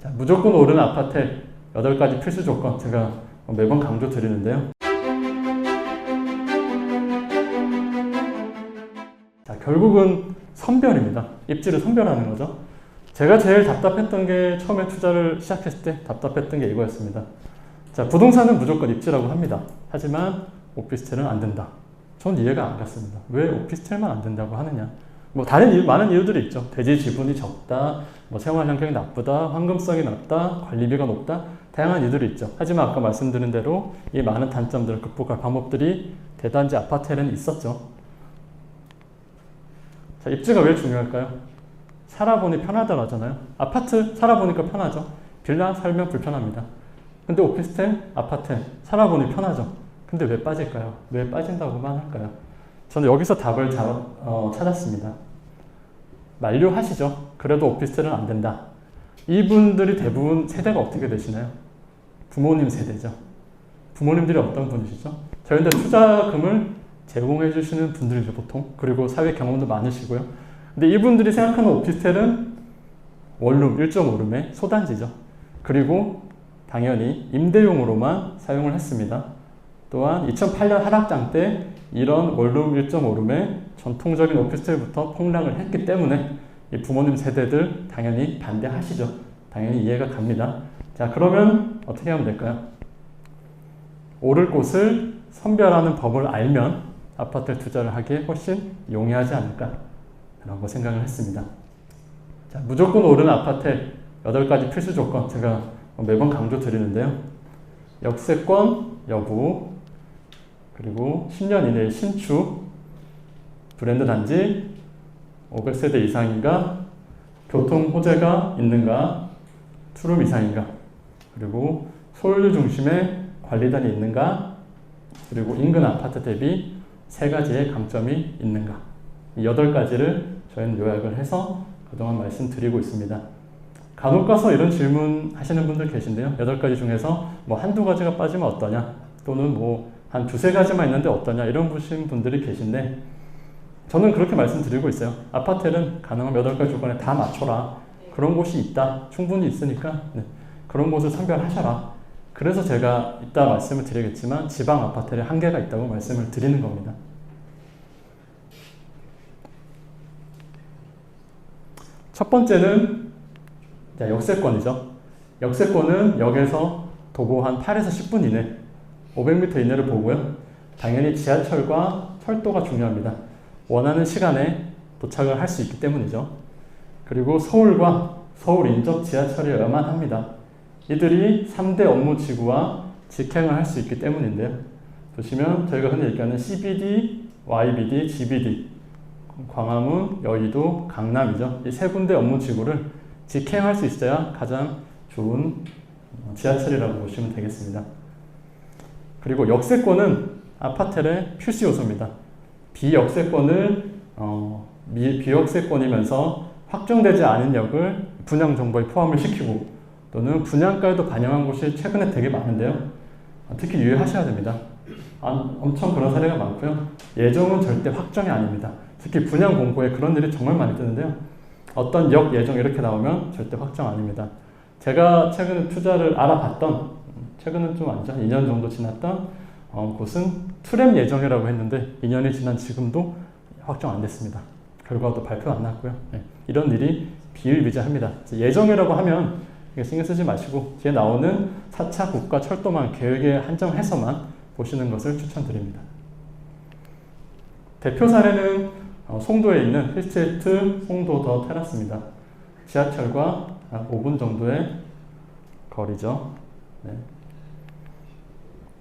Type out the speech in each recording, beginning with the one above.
자, 무조건 오르는 아파트의 8가지 필수 조건 제가 매번 강조 드리는데요. 자, 결국은 선별입니다. 입지를 선별하는 거죠. 제가 제일 답답했던 게 처음에 투자를 시작했을 때 답답했던 게 이거였습니다. 자, 부동산은 무조건 입지라고 합니다. 하지만 오피스텔은 안 된다. 전 이해가 안 갔습니다. 왜 오피스텔만 안 된다고 하느냐? 뭐 다른 이유, 많은 이유들이 있죠. 대지 지분이 적다, 뭐 생활 환경이 나쁘다, 황금성이 낮다, 관리비가 높다, 다양한 이유들이 있죠. 하지만 아까 말씀드린 대로 이 많은 단점들을 극복할 방법들이 대단지 아파트에는 있었죠. 자, 입지가 왜 중요할까요? 살아보니 편하다고 하잖아요. 아파트 살아보니까 편하죠. 빌라 살면 불편합니다. 근데 오피스텔, 아파트 살아보니 편하죠. 근데 왜 빠질까요? 왜 빠진다고만 할까요? 저는 여기서 답을 자, 어, 찾았습니다. 만류하시죠. 그래도 오피스텔은 안 된다. 이분들이 대부분 세대가 어떻게 되시나요? 부모님 세대죠. 부모님들이 어떤 분이시죠? 저희한테 투자금을 제공해 주시는 분들이죠, 보통. 그리고 사회 경험도 많으시고요. 근데 이분들이 생각하는 오피스텔은 원룸 1.5룸의 소단지죠. 그리고 당연히 임대용으로만 사용을 했습니다. 또한 2008년 하락장 때 이런 원룸 1.5룸의 전통적인 오피스텔부터 폭락을 했기 때문에 이 부모님 세대들 당연히 반대하시죠. 당연히 이해가 갑니다. 자, 그러면 어떻게 하면 될까요? 오를 곳을 선별하는 법을 알면 아파트 투자를 하기에 훨씬 용이하지 않을까 라고 생각을 했습니다. 자, 무조건 오르는 아파트의 8가지 필수 조건 제가 매번 강조 드리는데요. 역세권 여부, 그리고 10년 이내의 신축, 브랜드 단지, 500세대 이상인가, 교통 호재가 있는가, 투룸 이상인가, 그리고 소유주 중심의 관리단이 있는가, 그리고 인근 아파트 대비 세 가지의 강점이 있는가. 이 여덟 가지를 저희는 요약을 해서 그동안 말씀드리고 있습니다. 간혹 가서 이런 질문 하시는 분들 계신데요. 여덟 가지 중에서 뭐 한두 가지가 빠지면 어떠냐? 또는 뭐 한 두세 가지만 있는데 어떠냐? 이런 보신 분들이 계신데 저는 그렇게 말씀드리고 있어요. 아파트는 가능한 여덟 가지 조건에 다 맞춰라. 그런 곳이 있다. 충분히 있으니까 네. 그런 곳을 선별하셔라. 그래서 제가 이따 말씀을 드리겠지만 지방 아파트에 한계가 있다고 말씀을 드리는 겁니다. 첫 번째는 자, 역세권이죠. 역세권은 역에서 도보 한 8에서 10분 이내, 500m 이내를 보고요. 당연히 지하철과 철도가 중요합니다. 원하는 시간에 도착을 할 수 있기 때문이죠. 그리고 서울과 서울 인접 지하철이어야만 합니다. 이들이 3대 업무 지구와 직행을 할 수 있기 때문인데요. 보시면 저희가 흔히 얘기하는 CBD, YBD, GBD, 광화문, 여의도, 강남이죠. 이 세 군데 업무 지구를 직행할 수 있어야 가장 좋은 지하철이라고 보시면 되겠습니다. 그리고 역세권은 아파트의 필수 요소입니다. 비역세권을 어, 비역세권이면서 확정되지 않은 역을 분양 정보에 포함을 시키고 또는 분양가에도 반영한 곳이 최근에 되게 많은데요. 특히 유의하셔야 됩니다. 아, 엄청 그런 사례가 많고요. 예정은 절대 확정이 아닙니다. 특히 분양 공고에 그런 일이 정말 많이 뜨는데요. 어떤 역 예정 이렇게 나오면 절대 확정 아닙니다. 제가 최근에 투자를 알아봤던 최근은 좀 아니죠. 2년 정도 지났던 어, 곳은 투랩 예정이라고 했는데 2년이 지난 지금도 확정 안 됐습니다. 결과도 발표 안 났고요. 네, 이런 일이 비일비재합니다. 예정이라고 하면 신경 쓰지 마시고 뒤에 나오는 4차 국가 철도망 계획에 한정해서만 보시는 것을 추천드립니다. 대표 사례는 어, 송도에 있는 힐스테이트 송도 더 테라스입니다. 지하철과 5분 정도의 거리죠. 네.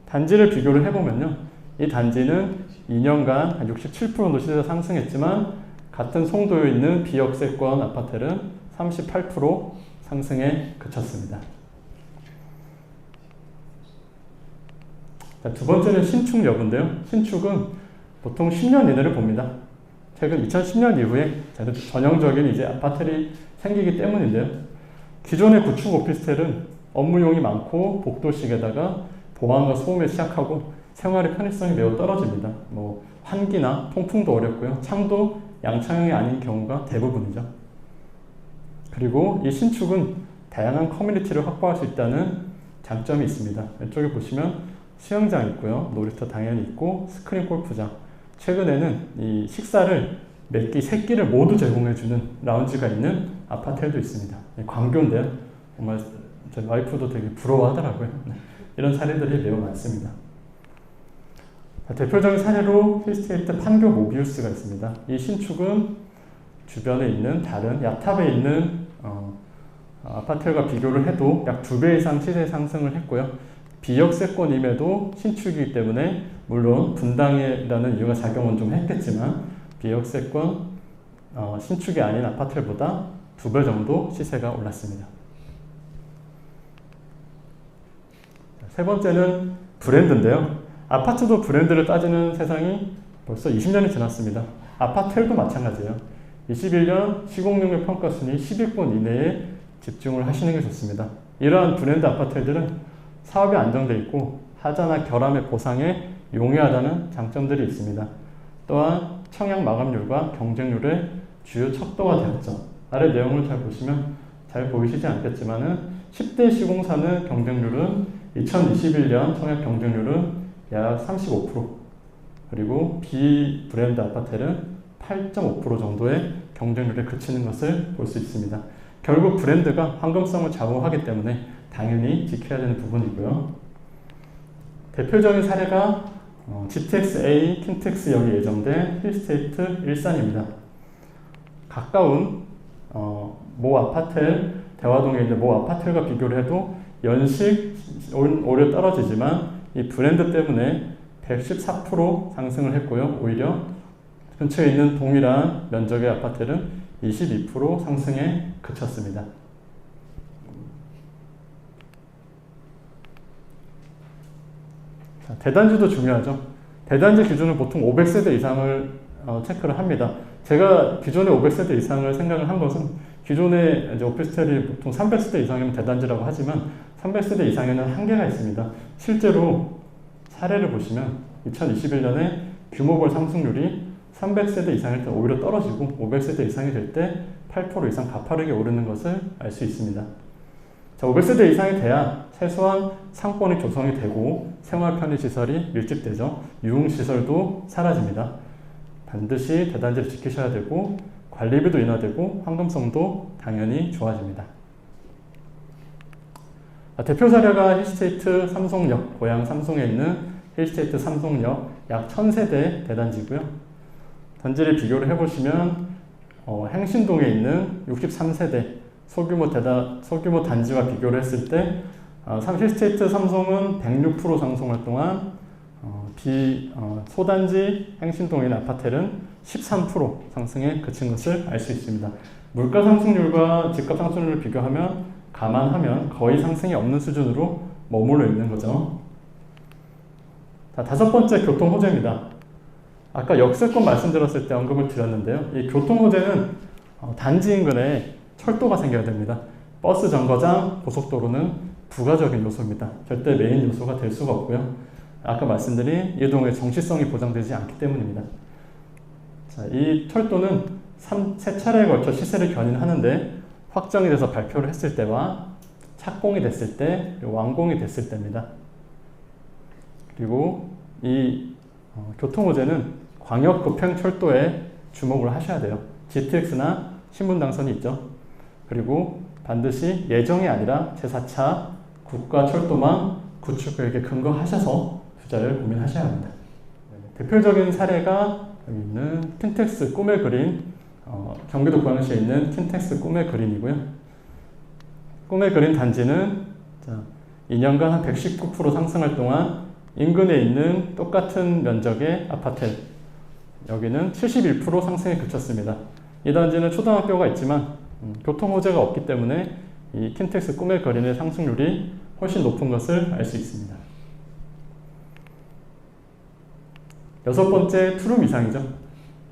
단지를 비교를 해보면요. 이 단지는 2년간 67% 정도 시세가 상승했지만 같은 송도에 있는 비역세권 아파트는 38% 상승에 그쳤습니다. 자, 두 번째는 신축 여부인데요. 신축은 보통 10년 이내를 봅니다. 최근 2010년 이후에 전형적인 이제 아파트들이 생기기 때문인데요. 기존의 구축 오피스텔은 업무용이 많고 복도식에다가 보안과 소음에 취약하고 생활의 편의성이 매우 떨어집니다. 뭐 환기나 통풍도 어렵고요. 창도 양창형이 아닌 경우가 대부분이죠. 그리고 이 신축은 다양한 커뮤니티를 확보할 수 있다는 장점이 있습니다. 왼쪽에 보시면 수영장 있고요. 놀이터 당연히 있고 스크린 골프장. 최근에는 이 식사를 몇 끼, 세 끼를 모두 제공해주는 라운지가 있는 아파트도 있습니다. 네, 광교인데요. 정말 제 와이프도 되게 부러워하더라고요. 네, 이런 사례들이 매우 많습니다. 자, 대표적인 사례로 힐스테이트 판교 모비우스가 있습니다. 이 신축은 주변에 있는 다른 야탑에 있는 어, 아파트과 비교를 해도 약 두 배 이상 시세 상승을 했고요. 비역세권임에도 신축이기 때문에 물론 분당이라는 이유가 작용은 좀 했겠지만 비역세권 어, 신축이 아닌 아파트보다 두 배 정도 시세가 올랐습니다. 세 번째는 브랜드인데요. 아파트도 브랜드를 따지는 세상이 벌써 20년이 지났습니다. 아파트도 마찬가지예요. 21년 시공능력 평가 순위 10위권 이내에 집중을 하시는 게 좋습니다. 이러한 브랜드 아파트들은 사업이 안정돼 있고 하자나 결함의 보상에 용이하다는 장점들이 있습니다. 또한 청약 마감률과 경쟁률의 주요 척도가 되었죠. 아래 내용을 잘 보시면 잘 보이시지 않겠지만은 10대 시공사는 경쟁률은 2021년 청약 경쟁률은 약 35% 그리고 비브랜드 아파트는 8.5% 정도의 경쟁률에 그치는 것을 볼 수 있습니다. 결국 브랜드가 황금성을 좌우하기 때문에 당연히 지켜야 되는 부분이고요. 대표적인 사례가 어, GTX-A 킨텍스역이 예정된 힐스테이트 일산입니다. 가까운 어, 모 아파트, 대화동에 있는 모 아파트과 비교를 해도 연식 오히려 떨어지지만 이 브랜드 때문에 114% 상승을 했고요. 오히려 근처에 있는 동일한 면적의 아파트는 22% 상승에 그쳤습니다. 자, 대단지도 중요하죠. 대단지 기준은 보통 500세대 이상을 어, 체크를 합니다. 제가 기존에 500세대 이상을 생각을 한 것은 기존에 이제 오피스텔이 보통 300세대 이상이면 대단지라고 하지만 300세대 이상에는 한계가 있습니다. 실제로 사례를 보시면 2021년에 규모별 상승률이 300세대 이상일 때 오히려 떨어지고 500세대 이상이 될 때 8% 이상 가파르게 오르는 것을 알 수 있습니다. 자, 500세대 이상이 돼야 최소한 상권이 조성이 되고 생활 편의 시설이 밀집되죠. 유흥 시설도 사라집니다. 반드시 대단지를 지키셔야 되고 관리비도 인하되고 황금성도 당연히 좋아집니다. 자, 대표 사례가 힐스테이트 삼성역, 고향 삼성에 있는 힐스테이트 삼성역 약 1000세대 대단지고요. 단지를 비교를 해보시면 어, 행신동에 있는 63세대 소규모 대다 소규모 단지와 비교를 했을 때 어, 힐스테이트 삼성은 106% 상승할 동안 어, 비 어, 소단지 행신동에 있는 아파트는 13% 상승에 그친 것을 알 수 있습니다. 물가 상승률과 집값 상승률을 비교하면 감안하면 거의 상승이 없는 수준으로 머물러 있는 거죠. 자, 다섯 번째 교통 호재입니다. 아까 역세권 말씀드렸을 때 언급을 드렸는데요. 이 교통 호재는 어, 단지 인근에 철도가 생겨야 됩니다. 버스 정거장, 고속도로는 부가적인 요소입니다. 절대 메인 요소가 될 수가 없고요. 아까 말씀드린 이동의 정시성이 보장되지 않기 때문입니다. 자, 이 철도는 3, 세 차례에 걸쳐 시세를 견인하는데 확정이 돼서 발표를 했을 때와 착공이 됐을 때, 완공이 됐을 때입니다. 그리고 이 어, 교통호재는 광역 급행 철도에 주목을 하셔야 돼요. GTX나 신분 당선이 있죠. 그리고 반드시 예정이 아니라 제4차 국가 철도망 구축 계획에 근거하셔서 투자를 고민하셔야 합니다. 대표적인 사례가 여기 있는 킨텍스 꿈의 그린 어, 경기도 고양시에 있는 킨텍스 꿈의 그린이고요. 꿈의 그린 단지는 자, 2년간 한 119% 상승할 동안 인근에 있는 똑같은 면적의 아파트 여기는 71% 상승에 그쳤습니다. 이 단지는 초등학교가 있지만 음, 교통 호재가 없기 때문에 이 킨텍스 꿈의 거린의 상승률이 훨씬 높은 것을 알 수 있습니다. 여섯 번째 투룸 이상이죠.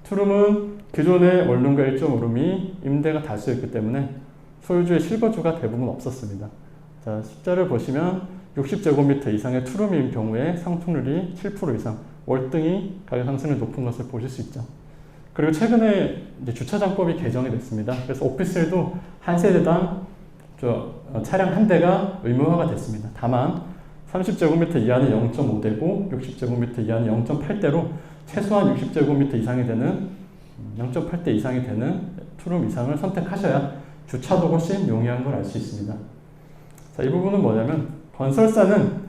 투룸은 기존의 원룸과 1.5룸이 임대가 다수였기 때문에 소유주의 실거주가 대부분 없었습니다. 자, 숫자를 보시면 60제곱미터 이상의 투룸일 경우에 상승률이 7% 이상, 월등히 가격 상승률이 높은 것을 보실 수 있죠. 그리고 최근에 주차장법이 개정이 됐습니다. 그래서 오피스텔도 한 세대당 저 어, 차량 한 대가 의무화가 됐습니다. 다만 30제곱미터 이하는 0.5대고 60제곱미터 이하는 0.8대로 최소한 60제곱미터 이상이 되는 0.8대 이상이 되는 투룸 이상을 선택하셔야 주차도 훨씬 용이한 걸 알 수 있습니다. 자, 이 부분은 뭐냐면 건설사는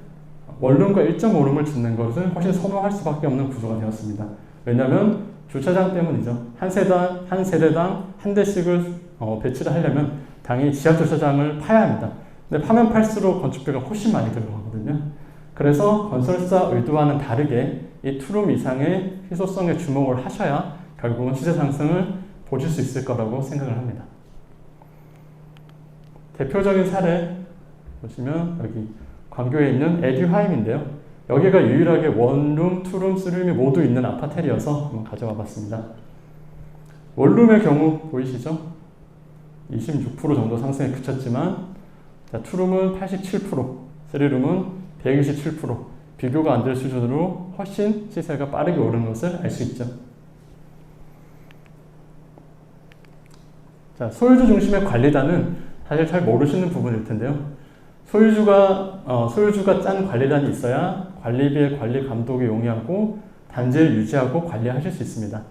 원룸과 1.5룸을 짓는 것을 훨씬 선호할 수밖에 없는 구조가 되었습니다. 왜냐하면 주차장 때문이죠. 한 세당 한 세대당 한 대씩을 어, 배치를 하려면 당연히 지하 주차장을 파야 합니다. 근데 파면 팔수록 건축비가 훨씬 많이 들어가 거든요. 그래서 건설사 의도와는 다르게 이 투룸 이상의 희소성에 주목을 하셔야 결국은 시세 상승을 보실 수 있을 거라고 생각을 합니다. 대표적인 사례 보시면 여기 광교에 있는 에듀하임인데요. 여기가 유일하게 원룸, 투룸, 쓰룸이 모두 있는 아파트여서 한번 가져와 봤습니다. 원룸의 경우 보이시죠? 26% 정도 상승에 그쳤지만 자, 투룸은 87%, 쓰리룸은 127% 비교가 안 될 수준으로 훨씬 시세가 빠르게 오르는 것을 알 수 있죠. 자, 소유주 중심의 관리단은 사실 잘 모르시는 부분일 텐데요. 소유주가 어, 소유주가 짠 관리단이 있어야 관리비의 관리 감독이 용이하고 단지를 유지하고 관리하실 수 있습니다.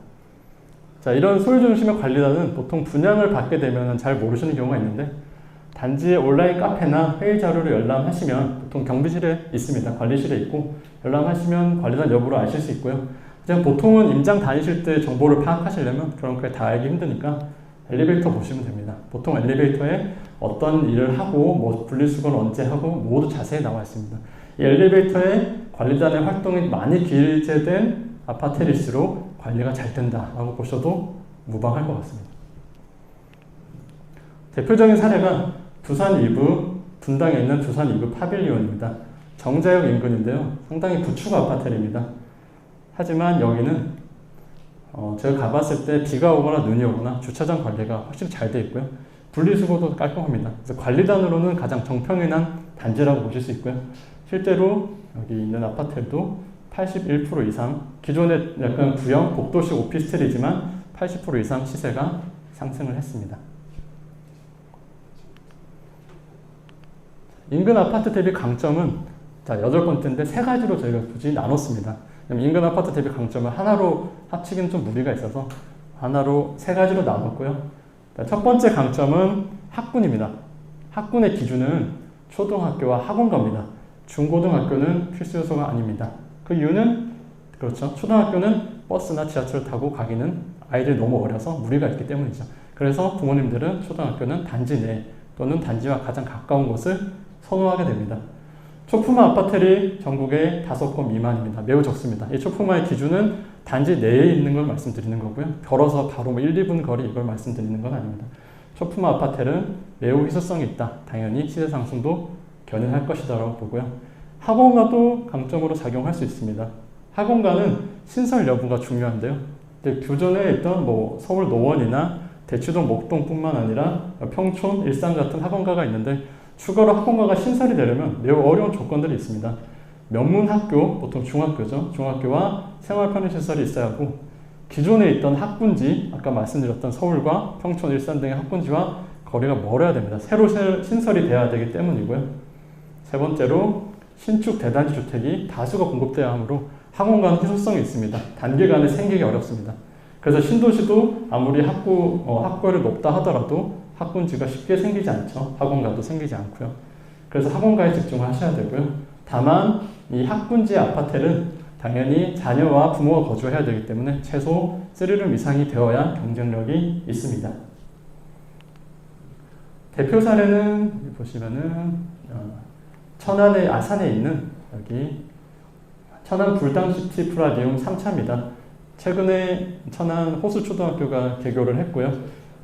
자, 이런 소유주 중심의 관리단은 보통 분양을 받게 되면 잘 모르시는 경우가 있는데 단지의 온라인 카페나 회의 자료를 열람하시면 보통 경비실에 있습니다. 관리실에 있고 열람하시면 관리단 여부를 아실 수 있고요. 그냥 보통은 임장 다니실 때 정보를 파악하시려면 그런 게 다 알기 힘드니까 엘리베이터 보시면 됩니다. 보통 엘리베이터에 어떤 일을 하고 뭐 분리수거는 언제 하고 모두 자세히 나와 있습니다. 이 엘리베이터에 관리단의 활동이 많이 기재된 아파트일수록 관리가 잘 된다라고 보셔도 무방할 것 같습니다. 대표적인 사례가 두산 이브 분당에 있는 두산 이브 파빌리온입니다. 정자역 인근인데요. 상당히 구축 아파트입니다. 하지만 여기는 어, 제가 가봤을 때 비가 오거나 눈이 오거나 주차장 관리가 확실히 잘 돼 있고요. 분리수거도 깔끔합니다. 그래서 관리단으로는 가장 정평이난 단지라고 보실 수 있고요. 실제로 여기 있는 아파트도 81% 이상 기존의 약간 구형 복도식 오피스텔이지만 80% 이상 시세가 상승을 했습니다. 인근 아파트 대비 강점은 자 여덟 번째인데 세 가지로 저희가 굳이 나눴습니다. 인근 아파트 대비 강점을 하나로 합치기는 좀 무리가 있어서 하나로 세 가지로 나눴고요. 첫 번째 강점은 학군입니다. 학군의 기준은 초등학교와 학원가입니다. 중고등학교는 필수 요소가 아닙니다. 그 이유는 그렇죠. 초등학교는 버스나 지하철 타고 가기는 아이들이 너무 어려서 무리가 있기 때문이죠. 그래서 부모님들은 초등학교는 단지 내 또는 단지와 가장 가까운 곳을 선호하게 됩니다. 초품화 아파트를 전국에 다섯 건 미만입니다. 매우 적습니다. 이 초품화의 기준은 단지 내에 있는 걸 말씀드리는 거고요. 걸어서 바로 뭐 1, 2분 거리 이걸 말씀드리는 건 아닙니다. 초품화 아파트는 매우 희소성이 있다. 당연히 시세 상승도 견인할 것이다라고 보고요. 학원가도 강점으로 작용할 수 있습니다. 학원가는 신설 여부가 중요한데요. 교전에 있던 뭐 서울 노원이나 대치동 목동뿐만 아니라 평촌, 일산 같은 학원가가 있는데 추가로 학원가가 신설이 되려면 매우 어려운 조건들이 있습니다. 명문학교, 보통 중학교죠. 중학교와 생활 편의시설이 있어야 하고 기존에 있던 학군지, 아까 말씀드렸던 서울과 평촌, 일산 등의 학군지와 거리가 멀어야 됩니다. 새로 신설이 돼야 되기 때문이고요. 세 번째로 신축 대단지 주택이 다수가 공급돼야 하므로 학원가는 희소성이 있습니다. 단기간에 생기기 어렵습니다. 그래서 신도시도 아무리 학구, 어, 학과를 높다 하더라도 학군지가 쉽게 생기지 않죠. 학원가도 생기지 않고요. 그래서 학원가에 집중을 하셔야 되고요. 다만 이 학군지 아파트는 당연히 자녀와 부모가 거주해야 되기 때문에 최소 3룸 이상이 되어야 경쟁력이 있습니다. 대표 사례는 보시면은 어, 천안의 아산에 있는 여기 천안 불당시티 프라디움 3차입니다. 최근에 천안 호수초등학교가 개교를 했고요.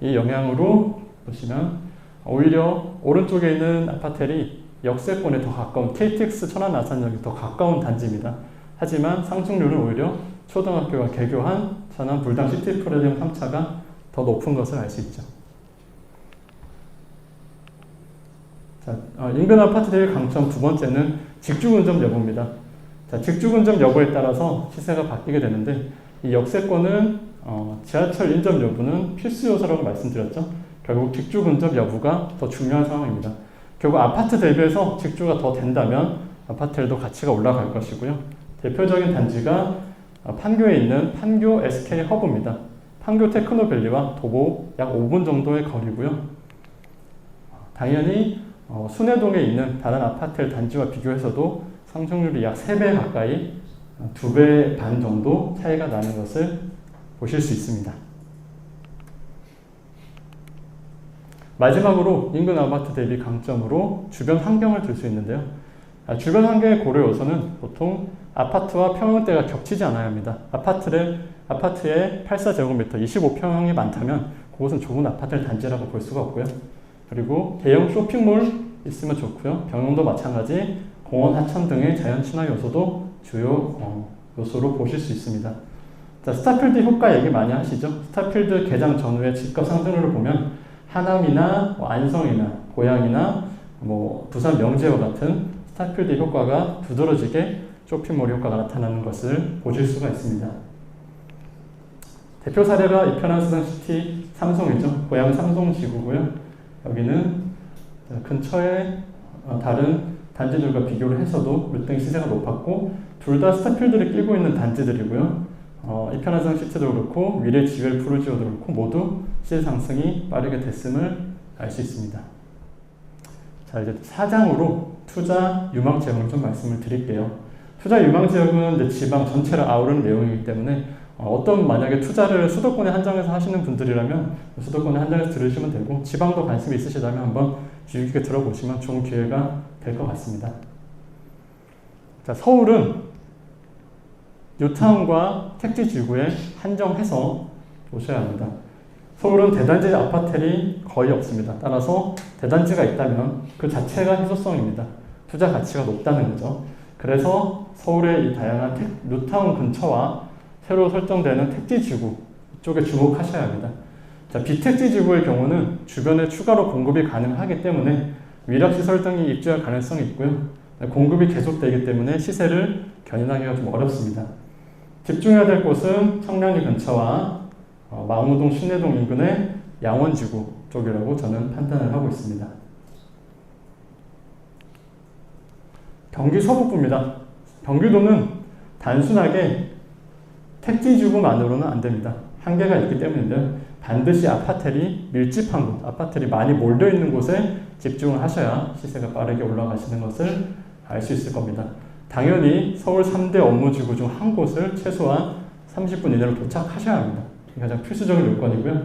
이 영향으로 보시면 오히려 오른쪽에 있는 아파텔이 역세권에 더 가까운 KTX 천안 아산역이 더 가까운 단지입니다. 하지만 상승률은 오히려 초등학교가 개교한 천안 불당 시티 프레디움 3차가 더 높은 것을 알 수 있죠. 자, 어, 인근 아파트들의 강점 두 번째는 직주근접 여부입니다. 자, 직주근접 여부에 따라서 시세가 바뀌게 되는데 이 역세권은 어, 지하철 인접 여부는 필수 요소라고 말씀드렸죠. 결국 직주 근접 여부가 더 중요한 상황입니다. 결국 아파트 대비해서 직주가 더 된다면 아파트에도 가치가 올라갈 것이고요. 대표적인 단지가 어, 판교에 있는 판교 SK 허브입니다. 판교 테크노밸리와 도보 약 5분 정도의 거리고요. 당연히 어, 순회동에 있는 다른 아파트 단지와 비교해서도 상승률이 약 3배 가까이 2배 반 정도 차이가 나는 것을 보실 수 있습니다. 마지막으로 인근 아파트 대비 강점으로 주변 환경을 들 수 있는데요. 아, 주변 환경의 고려 요소는 보통 아파트와 평형대가 겹치지 않아야 합니다. 아파트를 아파트에 84제곱미터 25평형이 많다면 그것은 좁은 아파트 단지라고 볼 수가 없고요. 그리고 대형 쇼핑몰 있으면 좋고요. 병원도 마찬가지 공원 하천 등의 자연 친화 요소도 주요 어, 요소로 보실 수 있습니다. 자, 스타필드 효과 얘기 많이 하시죠? 스타필드 개장 전후의 집값 상승률을 보면 하남이나 뭐 안성이나 고양이나 뭐 부산 명제와 같은 스타필드 효과가 두드러지게 쇼핑몰 효과가 나타나는 것을 보실 수가 있습니다. 대표 사례가 이편한 수산시티 삼성이죠. 고양 삼성지구고요. 여기는 근처에 어, 다른 단지들과 비교를 해서도 르땡 시세가 높았고 둘 다 스타필드를 끼고 있는 단지들이고요. 어, 이편한성 시티도 그렇고 미래 지웰 프루지오도 그렇고 모두 시세 상승이 빠르게 됐음을 알 수 있습니다. 자 이제 사장으로 투자 유망 지역을 좀 말씀을 드릴게요. 투자 유망 지역은 이제 지방 전체를 아우르는 내용이기 때문에 어, 어떤 만약에 투자를 수도권에 한정해서 하시는 분들이라면 수도권에 한정해서 들으시면 되고 지방도 관심이 있으시다면 한번 주의 깊게 들어보시면 좋은 기회가 될 것 같습니다. 자 서울은 뉴타운과 택지 지구에 한정해서 보셔야 합니다. 서울은 대단지 아파텔이 거의 없습니다. 따라서 대단지가 있다면 그 자체가 희소성입니다. 투자 가치가 높다는 거죠. 그래서 서울의 이 다양한 택, 뉴타운 근처와 새로 설정되는 택지 지구 쪽에 주목하셔야 합니다. 자, 비택지 지구의 경우는 주변에 추가로 공급이 가능하기 때문에 위락시설 등이 입주할 가능성이 있고요. 공급이 계속되기 때문에 시세를 견인하기가 좀 어렵습니다. 집중해야 될 곳은 청량리 근처와 어, 마음우동 신내동 인근의 양원지구 쪽이라고 저는 판단을 하고 있습니다. 경기 서북부입니다. 경기도는 단순하게 택지지구만으로는 안 됩니다. 한계가 있기 때문인데요. 반드시 아파텔이 밀집한 곳, 아파텔이 많이 몰려 있는 곳에 집중을 하셔야 시세가 빠르게 올라가시는 것을 알 수 있을 겁니다. 당연히 서울 3대 업무지구 중 한 곳을 최소한 30분 이내로 도착하셔야 합니다. 가장 필수적인 요건이고요.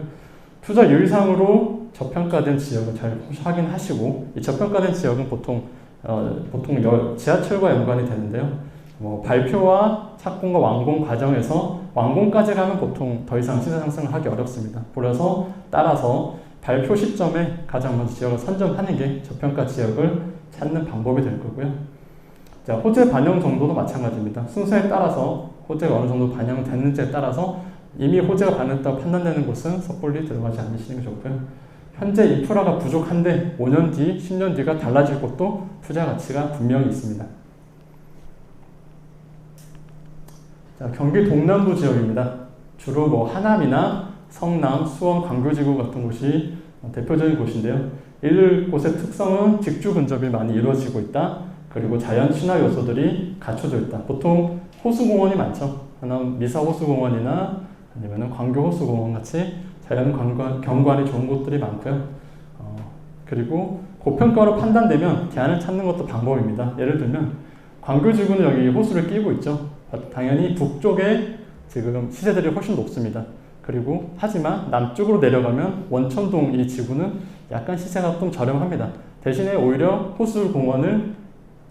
투자 유의상으로 저평가된 지역을 잘 확인하시고 이 저평가된 지역은 보통 어, 보통 여, 지하철과 연관이 되는데요. 뭐 발표와 착공과 완공 과정에서 완공까지 가면 보통 더 이상 시세 상승을 하기 어렵습니다. 그래서 따라서 발표 시점에 가장 먼저 지역을 선정하는 게 저평가 지역을 찾는 방법이 될 거고요. 자, 호재 반영 정도도 마찬가지입니다. 순서에 따라서 호재가 어느 정도 반영됐는지에 따라서 이미 호재가 반영됐다고 판단되는 곳은 섣불리 들어가지 않으시는 게 좋고요. 현재 인프라가 부족한데 5년 뒤, 10년 뒤가 달라질 곳도 투자 가치가 분명히 있습니다. 자, 경기 동남부 지역입니다. 주로 뭐 하남이나 성남, 수원, 광교지구 같은 곳이 대표적인 곳인데요. 이곳의 특성은 직주 근접이 많이 이루어지고 있다. 그리고 자연 친화 요소들이 갖춰져 있다. 보통 호수공원이 많죠. 하남 미사 호수공원이나 아니면 광교 호수공원 같이 자연 경관, 경관이 좋은 곳들이 많고요. 어, 그리고 고평가로 판단되면 대안을 찾는 것도 방법입니다. 예를 들면 광교지구는 여기 호수를 끼고 있죠. 당연히 북쪽에 지금 시세들이 훨씬 높습니다. 그리고 하지만 남쪽으로 내려가면 원천동 이 지구는 약간 시세가 좀 저렴합니다. 대신에 오히려 호수공원을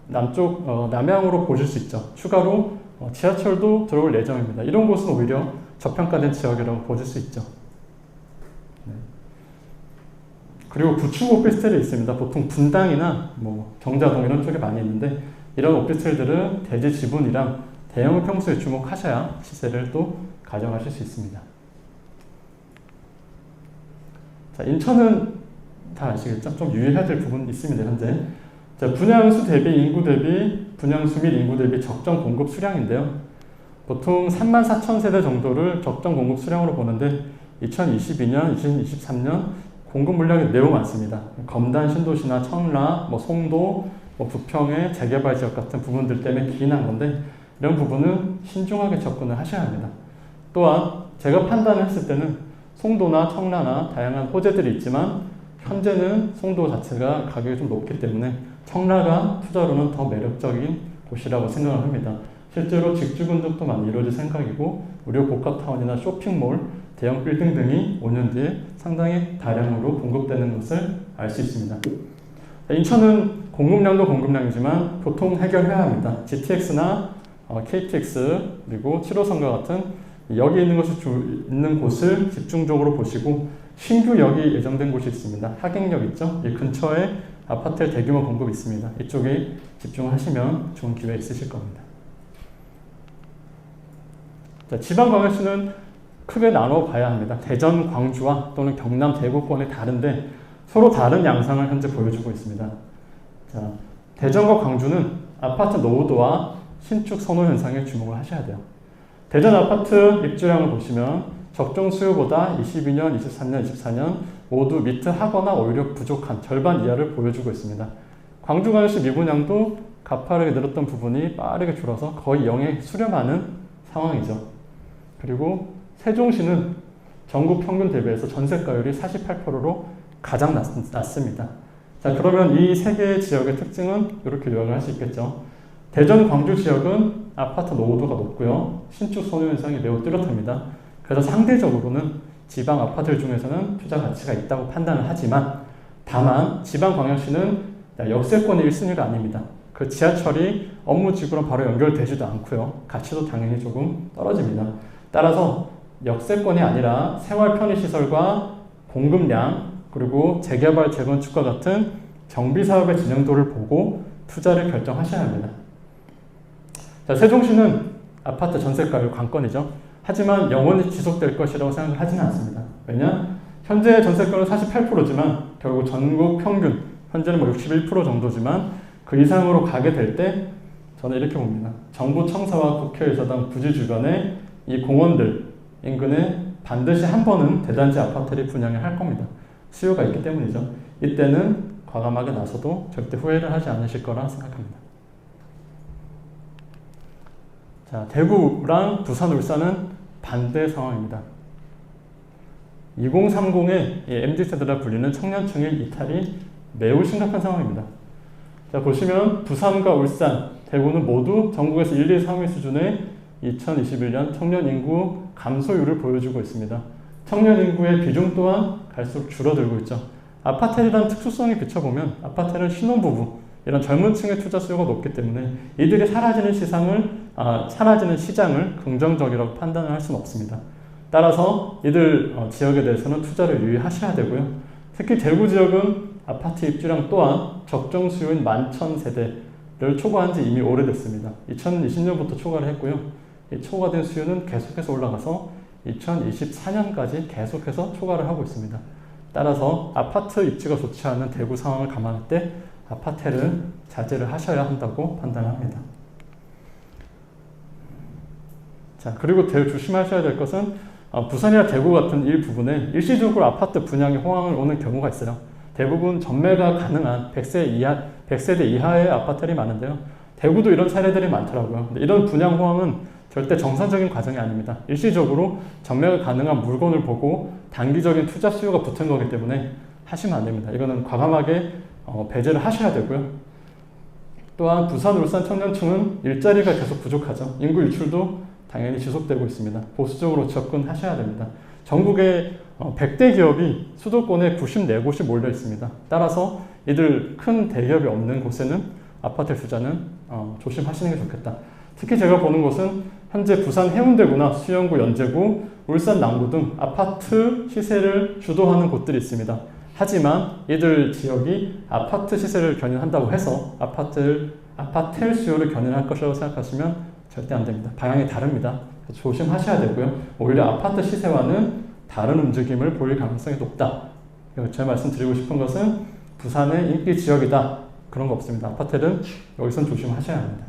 남쪽 어, 남향으로 보실 수 있죠. 추가로 어, 지하철도 들어올 예정입니다. 이런 곳은 오히려 저평가된 지역이라고 보실 수 있죠. 네. 그리고 구축 오피스텔이 있습니다. 보통 분당이나 뭐 경자동 이런 쪽에 많이 있는데 이런 오피스텔들은 대지 지분이랑 대형 평수에 주목하셔야 시세를 또 가져가실 수 있습니다. 자, 인천은 다 아시겠죠? 좀 유의해야 될 부분이 있습니다, 현재. 자, 분양수 대비 인구 대비 분양수 및 인구 대비 적정 공급 수량인데요. 보통 3만 4천 세대 정도를 적정 공급 수량으로 보는데 2022년, 2023년 공급 물량이 매우 많습니다. 검단 신도시나 청라, 뭐 송도, 뭐 부평의 재개발 지역 같은 부분들 때문에 기인한 건데 이런 부분은 신중하게 접근을 하셔야 합니다. 또한 제가 판단을 했을 때는 송도나 청라나 다양한 호재들이 있지만 현재는 송도 자체가 가격이 좀 높기 때문에 청라가 투자로는 더 매력적인 곳이라고 생각을 합니다. 실제로 직주 근접도 많이 이루어질 생각이고 의료 복합타운이나 쇼핑몰, 대형 빌딩 등이 5년 뒤에 상당히 다량으로 공급되는 것을 알 수 있습니다. 인천은 공급량도 공급량이지만 교통 해결해야 합니다. GTX나 어, KTX 그리고 7호선과 같은 여기 있는 것이 주, 있는 곳을 집중적으로 보시고 신규 역이 예정된 곳이 있습니다. 하객역 있죠? 이 근처에 아파트 대규모 공급이 있습니다. 이쪽에 집중하시면 좋은 기회 있으실 겁니다. 자, 지방 광역시는 크게 나눠 봐야 합니다. 대전, 광주와 또는 경남, 대구권이 다른데 서로 다른 양상을 현재 보여주고 있습니다. 자, 대전과 광주는 아파트 노후도와 신축 선호 현상에 주목을 하셔야 돼요. 대전 아파트 입주량을 보시면 적정 수요보다 22년, 23년, 24년 모두 미트하거나 오히려 부족한 절반 이하를 보여주고 있습니다. 광주광역시 미분양도 가파르게 늘었던 부분이 빠르게 줄어서 거의 0에 수렴하는 상황이죠. 그리고 세종시는 전국 평균 대비해서 전세가율이 48%로 가장 낮, 습니다 자, 그러면 이 세 개의 지역의 특징은 이렇게 요약을 할 수 있겠죠. 대전, 광주 지역은 아파트 노후도가 높고요. 신축 선호 현상이 매우 뚜렷합니다. 그래서 상대적으로는 지방 아파트들 중에서는 투자 가치가 있다고 판단을 하지만 다만 지방 광역시는 역세권이 1순위가 아닙니다. 그 지하철이 업무지구랑 바로 연결되지도 않고요. 가치도 당연히 조금 떨어집니다. 따라서 역세권이 아니라 생활 편의시설과 공급량 그리고 재개발 재건축과 같은 정비 사업의 진행도를 보고 투자를 결정하셔야 합니다. 자, 세종시는 아파트 전세가율 관건이죠. 하지만 영원히 지속될 것이라고 생각을 하지는 않습니다. 왜냐? 현재 전세가는 48%지만 결국 전국 평균 현재는 뭐 61% 정도지만 그 이상으로 가게 될 때 저는 이렇게 봅니다. 정부 청사와 국회의사당 부지 주변에 이 공원들 인근에 반드시 한 번은 대단지 아파트를 분양을 할 겁니다. 수요가 있기 때문이죠. 이때는 과감하게 나서도 절대 후회를 하지 않으실 거라 생각합니다. 자, 대구랑 부산, 울산은 반대 상황입니다. 2030의 MZ세대라 불리는 청년층의 이탈이 매우 심각한 상황입니다. 자, 보시면 부산과 울산, 대구는 모두 전국에서 1, 2, 3위 수준의 2021년 청년 인구 감소율을 보여주고 있습니다. 청년 인구의 비중 또한 갈수록 줄어들고 있죠. 아파트에 특수성에 비춰보면 아파트는 신혼부부, 이런 젊은 층의 투자 수요가 높기 때문에 이들이 사라지는 시상을, 아, 사라지는 시장을 긍정적이라고 판단을 할 수는 없습니다. 따라서 이들 어, 지역에 대해서는 투자를 유의하셔야 되고요. 특히 대구 지역은 아파트 입주량 또한 적정 수요인 만천 세대를 초과한 지 이미 오래됐습니다. 2020년부터 초과를 했고요. 이 초과된 수요는 계속해서 올라가서 2024년까지 계속해서 초과를 하고 있습니다. 따라서 아파트 입지가 좋지 않은 대구 상황을 감안할 때 아파트를 자제를 하셔야 한다고 판단합니다. 자, 그리고 조심하셔야 될 것은 어, 부산이나 대구 같은 일부분에 일시적으로 아파트 분양이 호황을 오는 경우가 있어요. 대부분 전매가 가능한 100세 이하, 100세대 이하의 아파트들이 많은데요. 대구도 이런 사례들이 많더라고요. 이런 분양 호황은 절대 정상적인 과정이 아닙니다. 일시적으로 전매가 가능한 물건을 보고 단기적인 투자 수요가 붙은 거기 때문에 하시면 안 됩니다. 이거는 과감하게 어, 배제를 하셔야 되고요. 또한 부산, 울산 청년층은 일자리가 계속 부족하죠. 인구 유출도 당연히 지속되고 있습니다. 보수적으로 접근하셔야 됩니다. 전국의 100대 어, 기업이 수도권에 94곳이 몰려 있습니다. 따라서 이들 큰 대기업이 없는 곳에는 아파트 투자는 어, 조심하시는 게 좋겠다. 특히 제가 보는 곳은 현재 부산 해운대구나 수영구, 연제구, 울산 남구 등 아파트 시세를 주도하는 곳들이 있습니다. 하지만 이들 지역이 아파트 시세를 견인한다고 해서 아파트 아파트 수요를 견인할 것이라고 생각하시면 절대 안 됩니다. 방향이 다릅니다. 조심하셔야 되고요. 오히려 아파트 시세와는 다른 움직임을 보일 가능성이 높다. 제 말씀드리고 싶은 것은 부산의 인기 지역이다. 그런 거 없습니다. 아파트는 여기선 조심하셔야 합니다.